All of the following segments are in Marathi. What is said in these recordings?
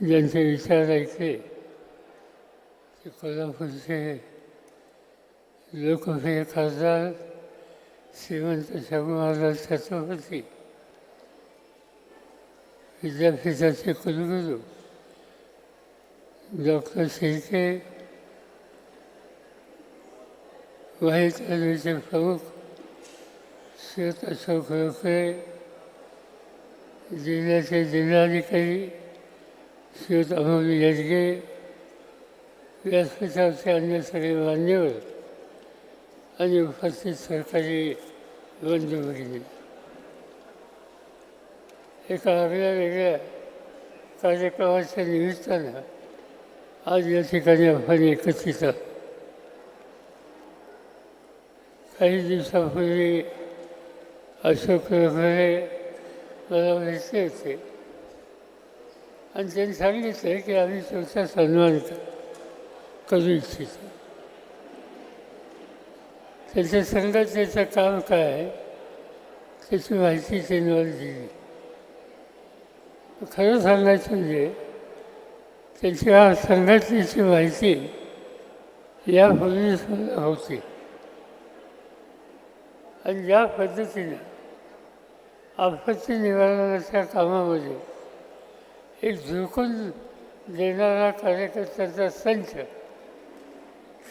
ज्यांचे विचार ऐकले ते कोल्हापूरचे लोकप्रिय खासदार श्रीमंत शाहू महाराज छत्रपती विद्यापीठाचे कुलगुरू डॉक्टर शिर्के वाईट रेल्वेचे प्रमुख श्वेत अशोक रोखे जिल्ह्याचे जिल्हाधिकारी श्रीयुत अमोल येडगे व्यासपीठावरचे अन्य सगळे मान्यवर आणि उपस्थित सरकारी बंधुभगिनी. एका आगळ्या वेगळ्या कार्यक्रमाच्या निमित्तानं आज या ठिकाणी आपण एकत्रित आहोत. काही दिवसापूर्वी अशोक रखडे मला भेटले होते. आणि त्यांनी सांगितलं की आम्ही तुमचा सन्मान करू. इच्छितो. त्याच्या संघटनेचं काम काय आहे त्याची माहिती त्यांनी मला दिली. खरं सांगायचं म्हणजे त्यांच्या संघटनेची माहिती यापूर्वी होती. आणि ज्या पद्धतीनं आपत्ती निवारणाच्या कामामध्ये एक झुकून देणारा कार्यकर्त्यांचा संच.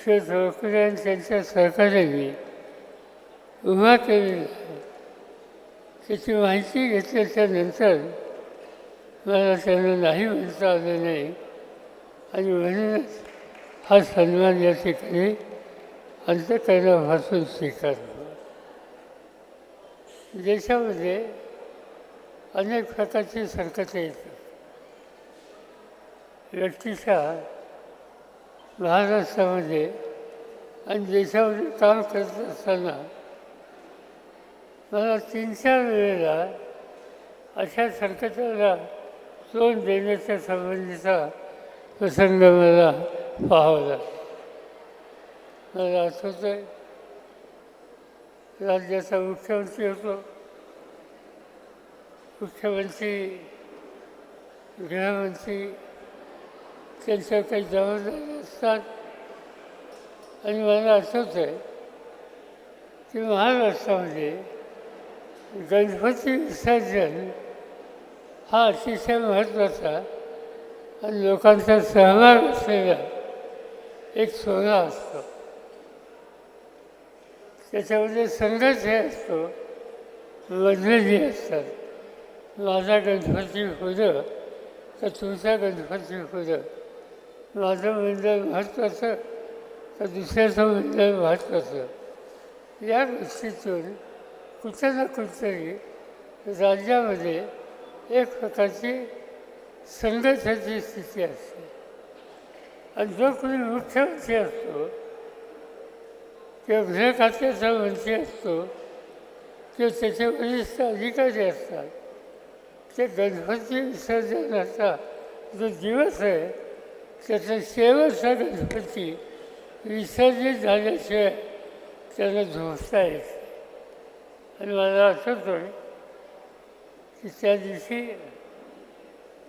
श्री धोकडे आणि त्यांच्या सहकार्याने उभा केलेला आहे. त्याची माहिती घेतल्याच्या नंतर मला त्यांना नाही म्हणता आलं नाही. आणि म्हणूनच हा सन्मान या ठिकाणी अंतकरणापासून स्वीकारला. देशामध्ये अनेक प्रकारची संकटं येतात. व्यक्तीच्या महाराष्ट्रामध्ये आणि देशामध्ये काम करत असताना मला तीन चार वेळेला अशा संकटाला तोंड देण्याच्या संबंधीचा प्रसंग मला पाहावा मला आठवत आहे राज्याचा मुख्यमंत्री होतो. मुख्यमंत्री गृहमंत्री त्यांच्या काही जबाबदारी असतात. आणि मला आठवत आहे की महाराष्ट्रामध्ये गणपती विसर्जन हा अतिशय महत्त्वाचा आणि लोकांचा सहभाग असलेला एक सोहळा असतो. त्याच्यामध्ये संघर्ष हे असतो. वजलेली असतात. माझा गणपती होदं तर तुमचा गणपती होदं माझं मंडळ महत्त्वाचं तर दुसऱ्याचं मंडळ महत्त्वाचं या गोष्टीतून कुठं ना कुठंतरी राज्यामध्ये एक प्रकारची संघर्षाची स्थिती असते. आणि जो कोणी मुख्यमंत्री असतो किंवा गृह खात्याचा मंत्री असतो किंवा त्याचे वरिष्ठ अधिकारी असतात ते गणपती विसर्जनाचा जो दिवस आहे त्याचं शेवटचा गणपती विसर्जित झाल्याशिवाय त्यांना झोपता येत आणि मला आठवतो की त्या दिवशी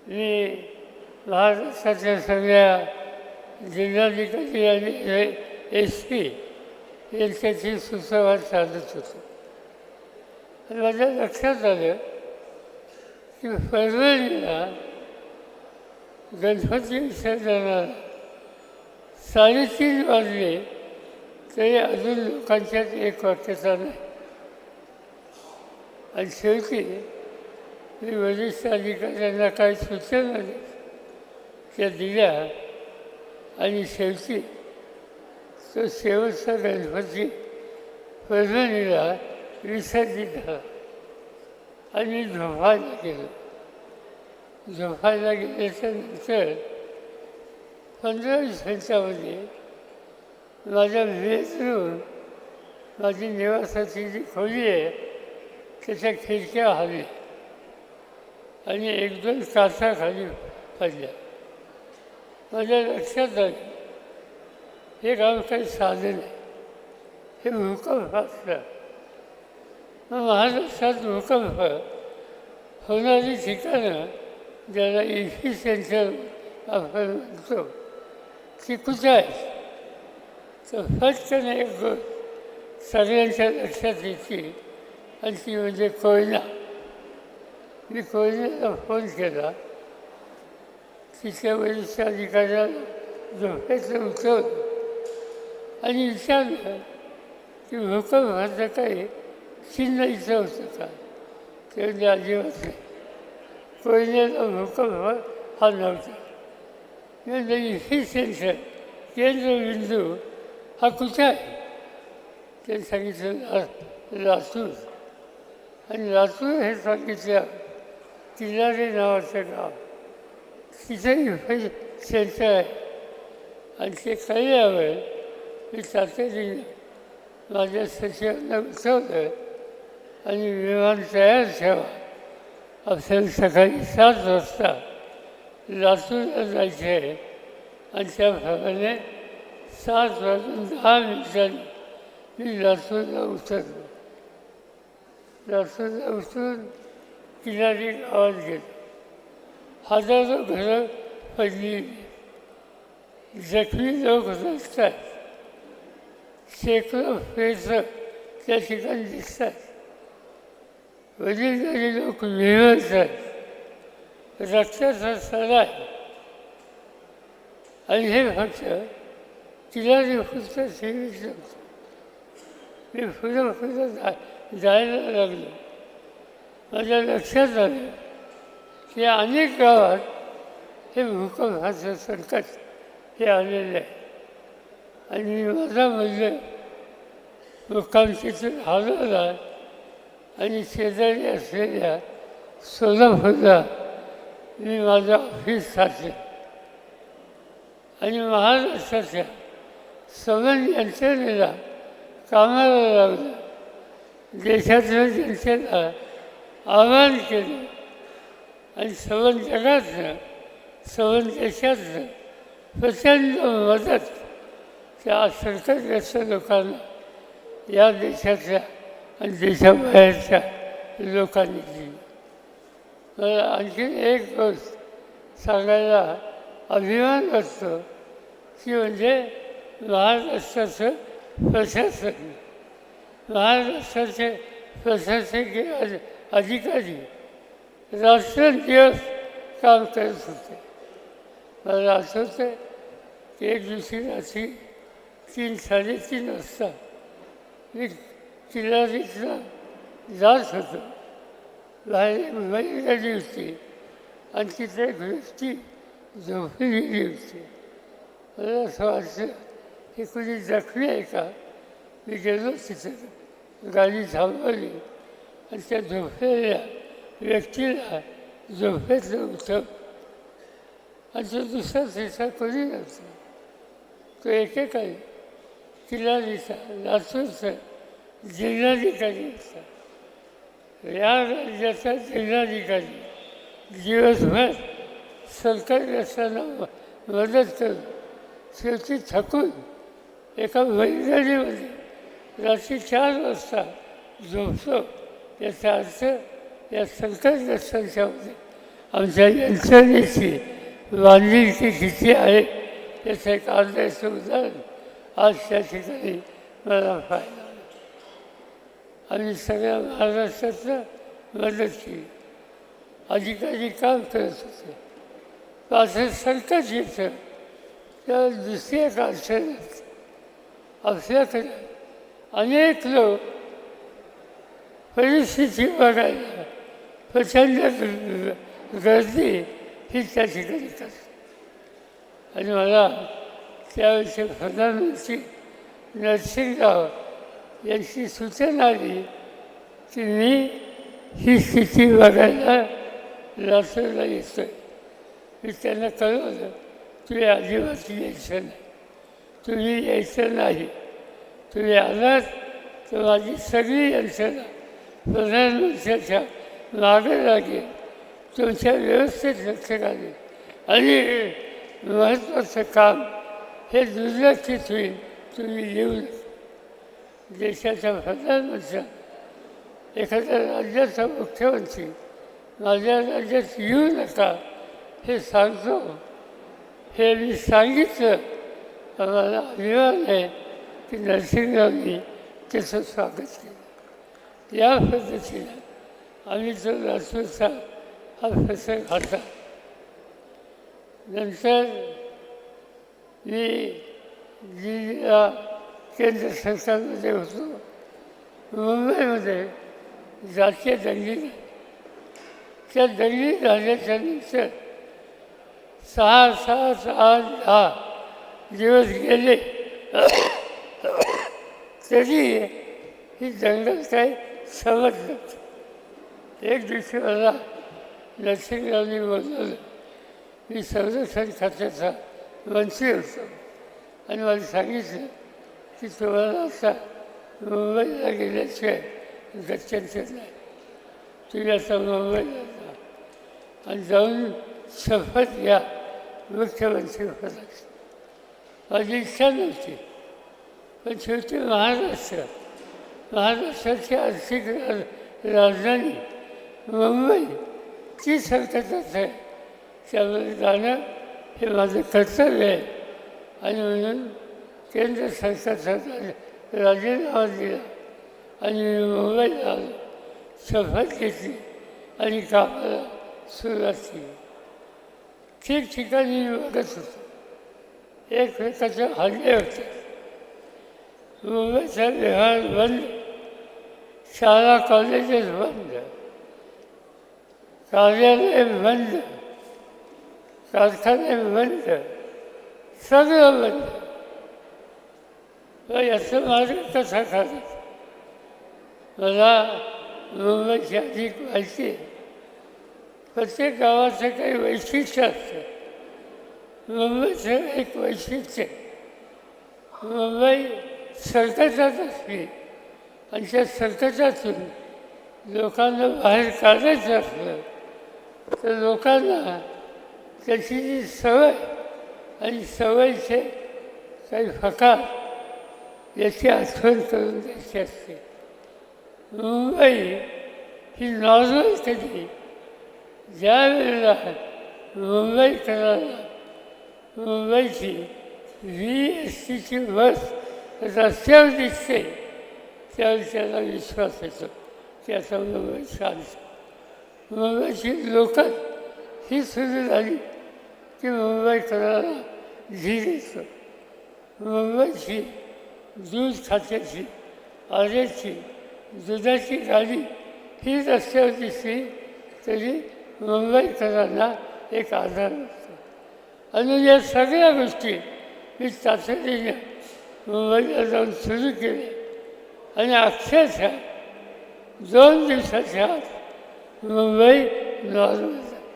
मी महाराष्ट्राच्या सगळ्या जिल्हाधिकारी आणि एस पी यांच्याशी सुसंवाद साधत होतो. आणि माझ्या लक्षात आलं की फरवरीला गणपती विसर्जनाला साडेतीन वाजले तरी अजून लोकांच्यात एक वाक्यता नाही. आणि शेवटी मी वरिष्ठ अधिकाऱ्यांना काही सूचना त्या दिल्या आणि शेवटी तो शेवटचा गणपती परभणीला विसर्जित झाला आणि झोपायला गेलो. झोपायला गेल्याच्यानंतर पंधरा दिवसांच्यामध्ये माझ्या बेडरूम माझी निवासाची जी खोली आहे त्याच्या खिडक्या हवी. आणि एक दोन तासाखाली खाली पडल्या. माझ्या लक्षात आलं हे काम काही साधन नाही. हे भूकंप असतं मग महाराष्ट्रात भूकंप होणारी ठिकाणं ज्याला इफी सेंटर आपण म्हणतो ती कुठं आहे? तर फटकन एक गोष्ट सगळ्यांच्या लक्षात येते. आणि ती म्हणजे कोयना. मी कोयनाला फोन केला. तिच्या वरिष्ठ अधिकाऱ्याला झोपेचं उतरलं आणि विचारलं की भूकंपाचं काही चिन्ह इथं होतं का? ते म्हणजे अजिबात नाही. कोयनेला भूकंप हा नव्हता म्हणजे ही सेन्सर केंद्रबिंदू हा कुठे आहे ते सांगितलं ला लातूर आणि लातूर हे सांगितलं किनारे नावाचं गाव तिथेही सेंटर आहे आणि ते कळल्यावर मी तातडीने माझ्या सचिवांना उठवलं आणि विमान तयार ठेवा आपल्याला सकाळी सात वाजता. लातूरला जायचं. आहे आणि भागाने सात वाजून दहा मिनिटांनी मी लातूरला उतरलो. लातूरला उतरून किनारी गावात गेलो. हजारो घरं पडली जखमी लोक रस्तात शेकडो फेसं त्या ठिकाणी दिसतात. वडीलधारी लोक मिळवतात रक्ताचा आहे आणि हे फक्त किनारी फक्त सेवित नव्हतं मी फुलं फुलं जा जायला लागलो माझ्या लक्षात आलं की अनेक गावात हे भूकंपाचं संकट हे आलेलं आहे आणि माझा म्हणजे मुक्काम तिथून आहे आणि शेजारी असलेल्या सोलापूरला मी माझं ऑफिस टाकलं आणि महाराष्ट्राच्या सवन यंत्रणेला कामाला लावलं. देशातल्या जनतेला आवाहन केलं. आणि सवन जगातलं सवन देशातलं प्रचंड मदत त्या संकटग्रस्त लोकांना या देशातल्या आणि देशाबाहेरच्या लोकांनी दिली. मला आणखी एक गोष्ट सांगायला अभिमान वाटतो की म्हणजे महाराष्ट्राचं प्रशासन महाराष्ट्राचे प्रशासकीय अधि अधिकारी रात्रंदिवस काम करत होते. मला आठवतं की एक दिवशी रात्री तीन साडेतीन वाजता मी किल्लारीतला जात होतो. बाहेर मुंबई होती आणि तिथे एक व्यक्ती झोपलेली होती मला असं वाटलं की कुणी जखमी आहे का? मी गेलो तिथं गाडी थांबवली आणि त्या झोपलेल्या व्यक्तीला झोपेतलं उठव आणि तो दुसरा तिसरा कोणी नव्हता. तो एकेकाळी किल्लारीचा लातूरचा जिल्हाधिकारी असतात. या राज्याचा जिल्हाधिकारी दिवसभर सरकारग्रस्तांना मदत करून शेवटी थकून एका बैलगाडीमध्ये रात्री चार वाजता झोपतो. याचा अर्थ या संकटग्रस्तांच्यामध्ये आमच्या यंत्रणेची बांधिलकी किती आहे याचं एक आदर्श उदाहरण आज त्या ठिकाणी मला पाहिलं आम्ही सगळ्या महाराष्ट्राचं मदत केली. अधिकारी काम करत होते. असं संकट येतं. त्या दुसऱ्या एका आपल्याकडे अनेक लोक परिस्थिती बघायला प्रचंड गर्दी ही त्या ठिकाणी करतात. आणि मला त्यावेळेचे प्रधानमंत्री नरसिंहराव यांची सूचना आली की मी ही स्थिती बघायला लातूरला येतो आहे मी त्यांना कळवलं तुम्ही अजिबात यायचं नाही. तुम्ही यायचं नाही. तुम्ही आलात तर माझी सगळी यंत्रणा प्रधानमंत्र्याच्या मागे लागेल. तुमच्या व्यवस्थेत लक्ष घालेल. आणि महत्त्वाचं काम हे दुर्लक्षित होईल. तुम्ही येऊ नका. देशाच्या प्रधानमंत्र्या एखाद्या राज्याचा मुख्यमंत्री माझ्या राज्यात येऊ नका हे सांगतो. हे मी सांगितलं. आम्हाला अभिमान आहे की नरसिंहरावनी त्याचं स्वागत केलं. या पद्धतीनं आम्ही जो लातूरचा हा प्रसंग होता नंतर मी दिल्लीला केंद्र सरकारमध्ये होतो. मुंबईमध्ये जातीय दंगी त्या दंगी झाल्याच्यानंतर सहा सात आठ दहा दिवस गेले. तरी ही दंगल काही समजलं एक दिवशी मला नरसिंहरावनी बोलवलं. मी संरक्षण खात्याचा मंत्री होतो. आणि मला सांगितलं की सोळा आता मुंबईला गेल्याशिवाय दर्शन नाही तुम्ही आता मुंबईला जा. आणि जाऊन शपथ घ्या मुख्यमंत्री पदाची. माझी इच्छा नव्हती. पण शेवटी महाराष्ट्र महाराष्ट्राची आर्थिक राजधानी मुंबई ती संकटात आहे. त्यामुळे जाणं हे माझं कर्तव्य आहे. आणि म्हणून केंद्र सरकार सरकारने राजीनामा दिला आणि मी मुंबईला आलो शपथ घेतली आणि कामाला सुरुवात केली. ठिकठिकाणी बघत होतो. एकमेकाचे हल्ले होते. मुंबईचा व्यवहार बंद शाळा कॉलेजेस बंद कार्यालय बंद कारखाने बंद सगळं बंद. याचं मार्ग कसा काढायचा मला मुंबईची अधिक माहिती आहे प्रत्येक गावाचं काही वैशिष्ट्य असतं. मुंबईचं एक वैशिष्ट्य मुंबई संकटात असली आणि त्या संकटातून लोकांना बाहेर काढायचं असलं तर लोकांना त्याची जी सवय आणि सवयीचे काही फकार याची आठवण करून द्यायची असते मुंबई ही नॉर्मल कधी ज्या वेळेला मुंबईकरांना मुंबईची व्ही एस टीची बस रस्त्यावर दिसते त्यावेळी त्याला विश्वास येतो. त्याचा मुंबई शांत. मुंबईची लोकल ही सुरू झाली की मुंबईकरांना धीर येतो. मुंबईची दूध खात्याची आर्याची दुधाची गाडी ही रस्त्यावर दिसली तरी मुंबईकरांना एक आधार असतो आणि या सगळ्या गोष्टी मी तातडीने मुंबईला जाऊन सुरू केल्या. आणि अक्षरशः दोन दिवसाच्या आत मुंबई नॉर्मल झाली.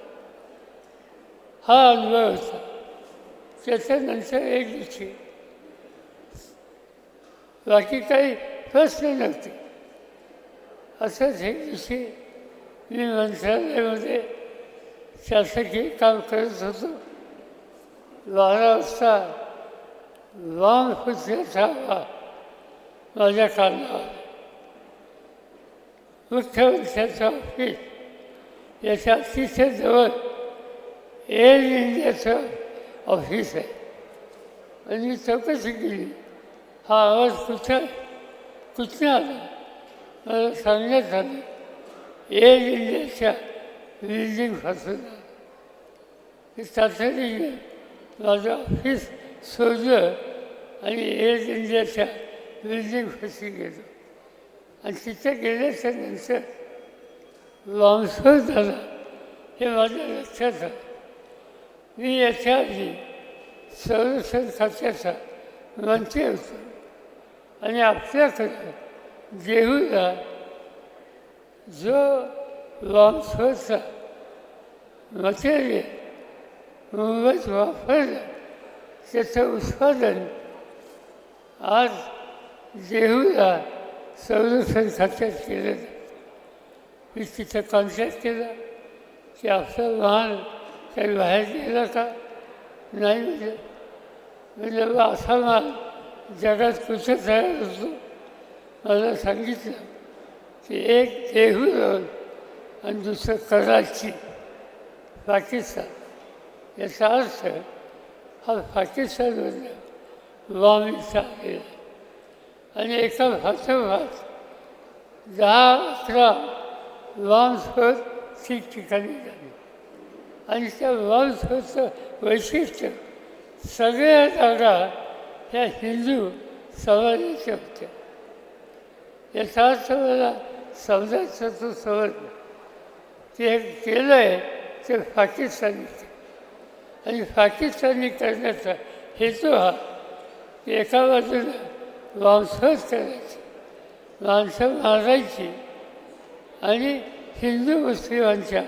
हा अनुभव होता. त्याच्यानंतर एक दिवशी बाकी काही प्रश्न नव्हते. असंच हे दिवशी मी मंत्रालयामध्ये शासकीय काम करत होतो. बारा वाजता वाम फुटण्याचा माझ्या कानावर. मुख्यमंत्र्याचं ऑफिस याच्या अतिशय जवळ एअर इंडियाचं ऑफिस आहे. आणि मी चौकशी केली. हा आवाज कुठं कुठनं आला मला सांगण्यात आलं एअर इंडियाच्या बिल्डिंगपासून मी तातडीने माझं ऑफिस सोडलं आणि एअर इंडियाच्या बिल्डिंगपाशी गेलो आणि तिथे गेल्याच्यानंतर लॉन्सर झाला हे माझ्या लक्षात आलं मी याच्या आधी संरक्षण खात्याचा मंत्री होतो आणि आपल्याकडे देहूला जो लॉन्सरचा मटेरियल मुंबईत वापरलं. त्याचं उत्पादन आज देहूला संरक्षण खात्यात केलं मी तिथं कॉन्टॅक्ट केला की आपला वाहन काही बाहेर गेला का? नाही म्हणजे. म्हणजे असा माल जगात कृष्ण तयार होतो मला सांगितलं की एक देहू रोड आणि दुसरं कराची पाकिस्तान। याचा अर्थ हा। पाकिस्तानमधला बॉम्ब आलेला आणि एका भातोभात दहा अकरा बॉम्बस्फोट ठिकठिकाणी झाले आणि त्या बॉम्बस्फोटचं वैशिष्ट्य सगळ्या जागा त्या हिंदू समाजाच्या होत्या या अर्थ मला समजायचं तो समजलं ते हे केलं आहे ते पाकिस्तानी. आणि पाकिस्तानी करण्याचा हेतू हा की एका बाजूला बॉम्बस्फोट करायची माणसं मारायची आणि हिंदू मुस्लिमांच्या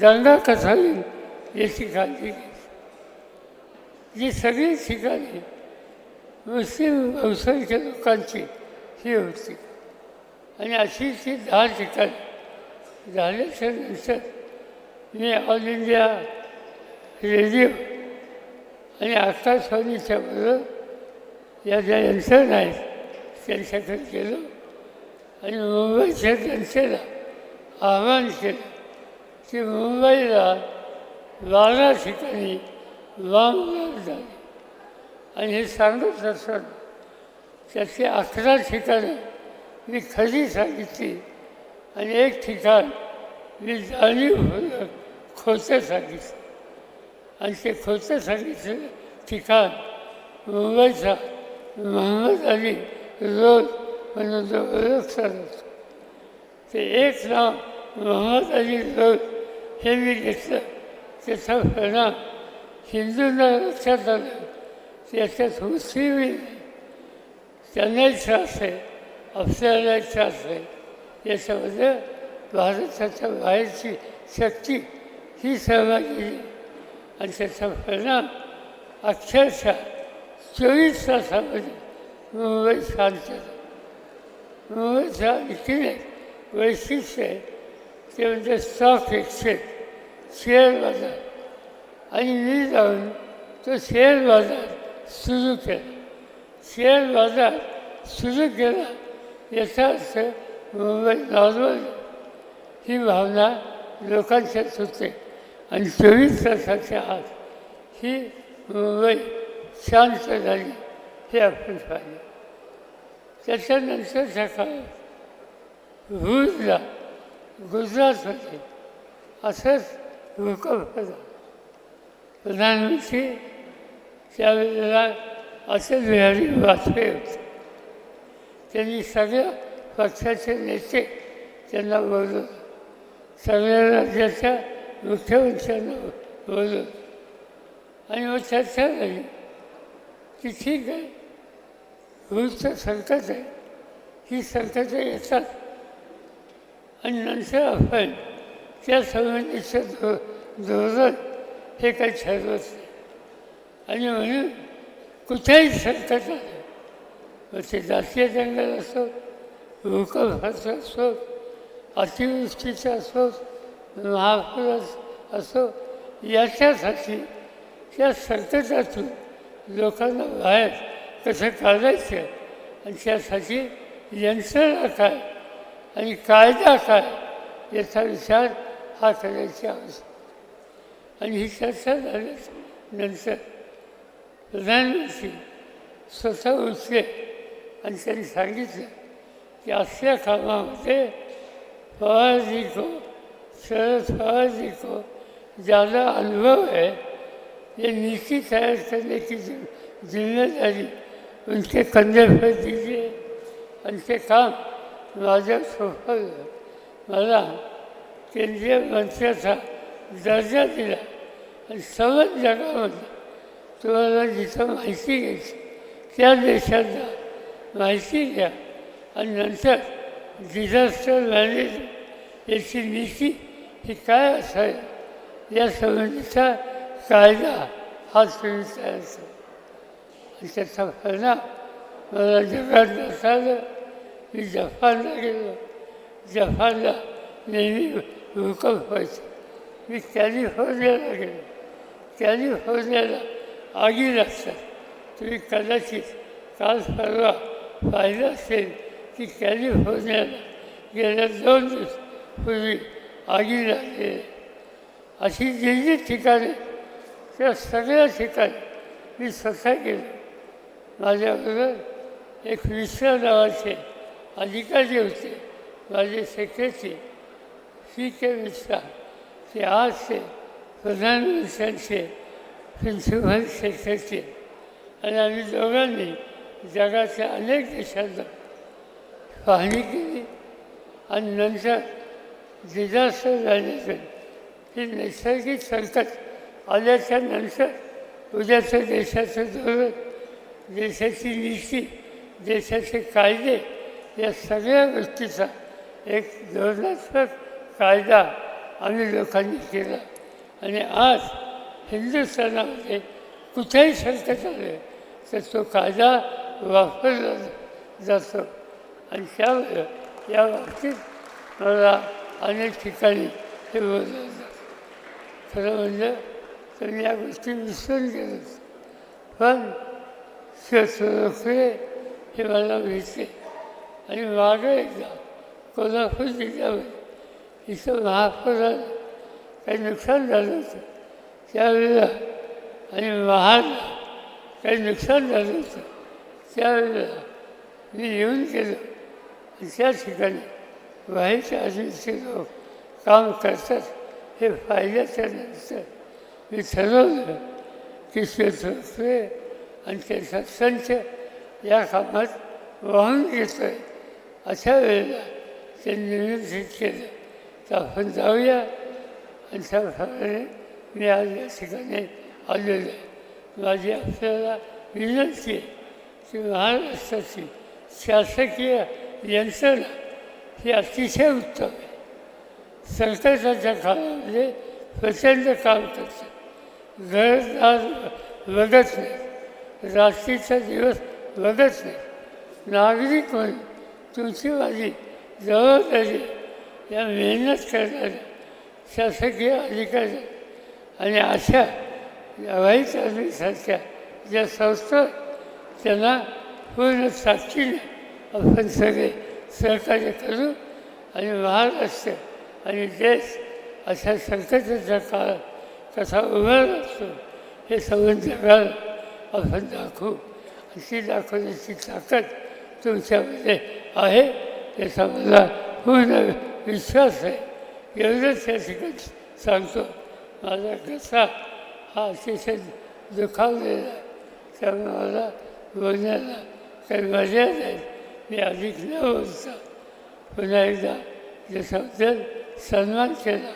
दंगा कसा याची काळजी घ्यायची. जी सगळी ठिकाणी मुस्लिम बहुसंख्य लोकांची ही होती. आणि अशी ती दहा ठिकाणी झाल्याच्यानंतर मी ऑल इंडिया रेडिओ आणि आकाशवाणीच्या बरोबर या ज्या यंत्रणा आहेत त्यांच्याकडे गेलो आणि मुंबईच्या जनतेला आवाहन केलं की मुंबईला बारा ठिकाणी वाम झाले. आणि हे सांगत असत त्याची अकरा ठिकाणं मी खरी सांगितली. आणि एक ठिकाण मी जाणीव खोटं सांगितलं. आणि ते खोटं सांगितलेलं ठिकाण मुंबईचा मोहम्मद अली रोड म्हणून जो ओळखला जातो ते एक नाव मोहम्मद अली रोड हे मी घेतलं. त्याचा परिणाम हिंदूंना लक्षात आलं त्याच्यात मुस्लिमही नाही त्यांनाही त्रास आहे आपल्यालाही त्रास आहे याच्यामध्ये भारताच्या बाहेरची शक्ती ही सहभागी आणि त्याचा परिणाम अक्षरशः चोवीस तासामध्ये मुंबई शांत मुंबईच्या मुंबईचं एक वैशिष्ट्य आहे ते म्हणजे स्टॉक एक्सचेंज शेअर बाजार. आणि मी जाऊन तो शेअर बाजार सुरू केला शेअर बाजार सुरू केला याचा अर्थ मुंबई नॉर्मल ही भावना लोकांच्यात होते आणि चोवीस तासाच्या आत ही मुंबई शांत झाली हे आपण पाहिलं. त्याच्यानंतरच्या काळात भूजला गुजरातमध्ये असंच भूकंप झाला. प्रधानमंत्री त्यावेळेला असे बिहारी वाजपेयी होते. त्यांनी सगळ्या पक्षाचे नेते त्यांना बोलवलं. सगळ्या राज्याच्या मुख्यमंत्र्यांना बोलवलं. आणि मग चर्चा झाली की ठीक आहे. भूतचं संकट आहे. ही संकटं येतात. आणि नंतर आपण त्या संबंधीचं धो धोरण हे काही ठरवत नाही. आणि म्हणून कुठेही संकट आलं मग ते जातीय दंगल असो भूकंपाचं असो अतिवृष्टीचं असो महापूर असो याच्यासाठी त्या संकटातून लोकांना बाहेर कसं काढायचं? आणि त्यासाठी यंत्रणा काय? आणि कायदा काय? याचा विचार हा करायची आवश्यक आणि ही चर्चा झाली नंतर प्रधानमंत्री स्वतः उचले आणि त्यांनी सांगितलं की असल्या कामामध्ये पवारजी को शरद पवारजी को ज़्यादा अनुभव है ये नीति तैयार करने की जिम्मेदारी उनके कंधे पर दीजिए आणि ते काम माझ्या सोपवलं मला केंद्रीय मंत्र्याचा दर्जा दिला. आणि सर्वच जगामध्ये तुम्हाला जिथं माहिती घ्यायची त्या देशात जा माहिती घ्या आणि नंतर डिझास्टर मॅनेजमेंट याची नीती ही काय असावी या संबंधीचा कायदा हा तुम्ही तयार करा आणि त्याचा परिणाम मला जगात नसायला मी जपानला गेलो. जपानला नेहमी भूकंप व्हायचं. मी कॅलिफोर्नियाला गेलो. कॅलिफोर्नियाला आगी लागतात तुम्ही कदाचित काल परवा पाहिलं असेल की कॅलिफोर्नियाला गेल्या दोन दिवस पूर्वी आगी लागली. अशी जी जी ठिकाणे त्या सगळ्या ठिकाणी मी स्वतः गेलो. माझ्याबरोबर एक विश्व नावाचे अधिकारी होते माझे सेक्रेटरी सी के मिश्रा. ते आज ते प्रधानमंत्र्यांचे प्रिन्सिपल सेक्रेटरी आणि आम्ही दोघांनी जगाच्या अनेक देशांना पाहणी केली. आणि नंतर डिझास्टर झाल्याचं हे नैसर्गिक संकट आल्याच्यानंतर उद्याचं देशाचं धोरण देशाची नीती देशाचे कायदे या सगळ्या गोष्टीचा एक धोरणात्मक कायदा आम्ही लोकांनी केला. आणि आज हिंदुस्थानामध्ये कुठेही संकट आले तर तो कायदा वापरला जातो. आणि त्यामुळे या बाबतीत मला अनेक ठिकाणी हे बोललं जातं. खरं म्हणजे तर या गोष्टी विसरून गेलो. पण शिवसुरखुळे हे मला भेटले. आणि मागं एकदा कोल्हापूर जिल्ह्यामध्ये इथं महापुरात काही नुकसान झालं होतं. त्यावेळेला आणि महाराज काही नुकसान झालं होतं. त्यावेळेला मी येऊन केलं आणि त्या ठिकाणी वाईट आधीचे लोक काम करतात. हे फायद्याच्या नंतर मी ठरवलं की शेतकरी आणि त्याचा संच या कामात वाहून घेतो आहे अशा वेळेला त्यांनी नियोजित केलं. तर आपण जाऊया. आणि त्याप्रमाणे मी आज या ठिकाणी आलेलो आहे माझी आपल्याला विनंती आहे की महाराष्ट्राची शासकीय यंत्रणा ही अतिशय उत्तम आहे संकटाच्या काळामध्ये प्रचंड काम करतात घरदार बघत नाही रात्रीचा दिवस बघत नाही नागरिक म्हणून तुमची माझी जबाबदारी या मेहनत करणाऱ्या शासकीय अधिकारी आणि अशा वाईट सारख्या ज्या संस्था त्यांना पूर्ण साक्षीने आपण सगळे सहकार्य करू आणि महाराष्ट्र आणि देश अशा संकटाच्या काळात कसा उभा असतो हे सगळं जगाला आपण दाखवू. अशी दाखवण्याची ताकद तुमच्यामध्ये आहे याचा मला पूर्ण विश्वास आहे. एवढंच या ठिकाणी सांगतो. माझा घसा हा अतिशय दुखावलेला आहे. त्यामुळे मला बोलण्याला काही मर्यादा नाही. मी अधिक न बोलता पुन्हा एकदा ज्याच्याबद्दल सन्मान केला.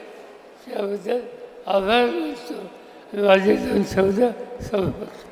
त्याबद्दल आभार मानतो. माझे दोन शब्द संपतो